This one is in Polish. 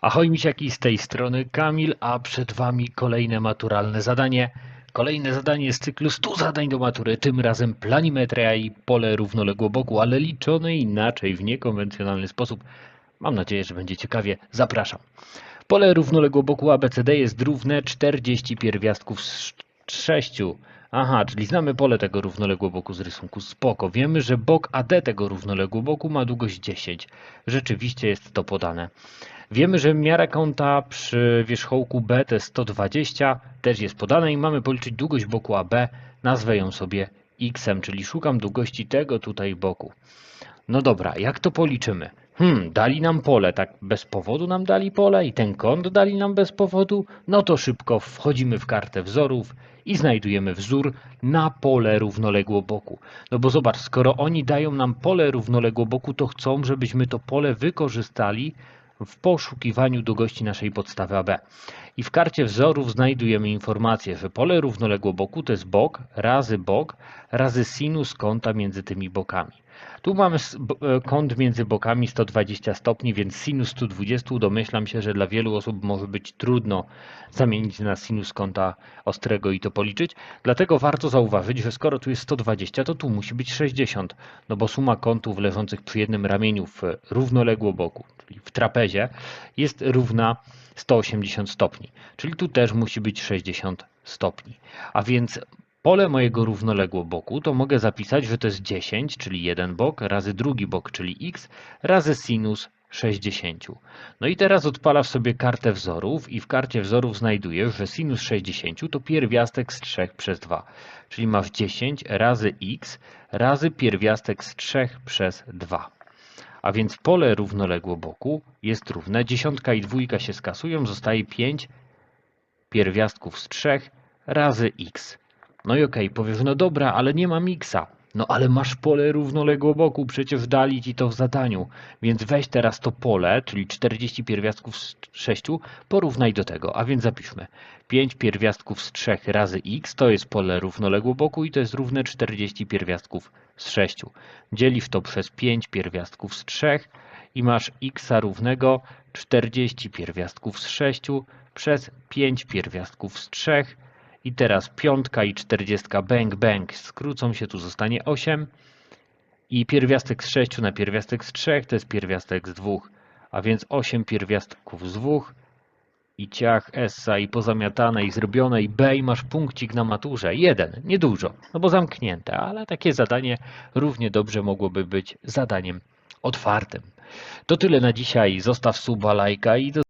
Ahoj misiaki, z tej strony Kamil, a przed Wami kolejne maturalne zadanie. Kolejne zadanie z cyklu 100 zadań do matury, tym razem planimetria i pole równoległoboku, ale liczone inaczej, w niekonwencjonalny sposób. Mam nadzieję, że będzie ciekawie. Zapraszam. Pole równoległoboku ABCD jest równe 40 pierwiastków z 6. Aha, czyli znamy pole tego równoległoboku z rysunku. Spoko. Wiemy, że bok AD tego równoległoboku ma długość 10. Rzeczywiście jest to podane. Wiemy, że miara kąta przy wierzchołku B to jest 120, też jest podane i mamy policzyć długość boku AB. Nazwę ją sobie x, czyli szukam długości tego tutaj boku. No dobra, jak to policzymy? Hmm, dali nam pole, tak bez powodu nam dali pole i ten kąt dali nam bez powodu. No to szybko wchodzimy w kartę wzorów i znajdujemy wzór na pole równoległoboku. No bo zobacz, skoro oni dają nam pole równoległoboku, to chcą, żebyśmy to pole wykorzystali w poszukiwaniu długości naszej podstawy AB. I w karcie wzorów znajdujemy informację, że pole równoległoboku to jest bok razy bok razy sinus kąta między tymi bokami. Tu b- e, kąt między bokami 120 stopni, więc sinus 120 domyślam się, że dla wielu osób może być trudno zamienić na sinus kąta ostrego i to policzyć. Dlatego warto zauważyć, że skoro tu jest 120, to tu musi być 60, no bo suma kątów leżących przy jednym ramieniu w równoległoboku, czyli w trapezie, jest równa 180 stopni, czyli tu też musi być 60 stopni. A więc pole mojego równoległoboku to mogę zapisać, że to jest 10, czyli jeden bok, razy drugi bok, czyli x, razy sinus 60. No i teraz odpalasz sobie kartę wzorów i w karcie wzorów znajdujesz, że sinus 60 to pierwiastek z 3 przez 2. Czyli masz 10 razy x razy pierwiastek z 3 przez 2. A więc pole równoległoboku jest równe, dziesiątka i dwójka się skasują, zostaje 5 pierwiastków z 3 razy x. No i okej, powiesz, no dobra, ale nie mam xa. No ale masz pole równoległoboku, przecież dali ci to w zadaniu. Więc weź teraz to pole, czyli 40 pierwiastków z 6, porównaj do tego. A więc zapiszmy. 5 pierwiastków z 3 razy x to jest pole równoległoboku i to jest równe 40 pierwiastków z 6. Dzielisz to przez 5 pierwiastków z 3 i masz x równego 40 pierwiastków z 6 przez 5 pierwiastków z 3 i teraz piątka i czterdziestka bang bang skrócą się, tu zostanie 8 i pierwiastek z 6 na pierwiastek z 3 to jest pierwiastek z 2, a więc 8 pierwiastków z 2 i ciach, essa i pozamiatane i zrobione i B i masz punkcik na maturze. Jeden, niedużo, no bo zamknięte, ale takie zadanie równie dobrze mogłoby być zadaniem otwartym. To tyle na dzisiaj. Zostaw suba, lajka i do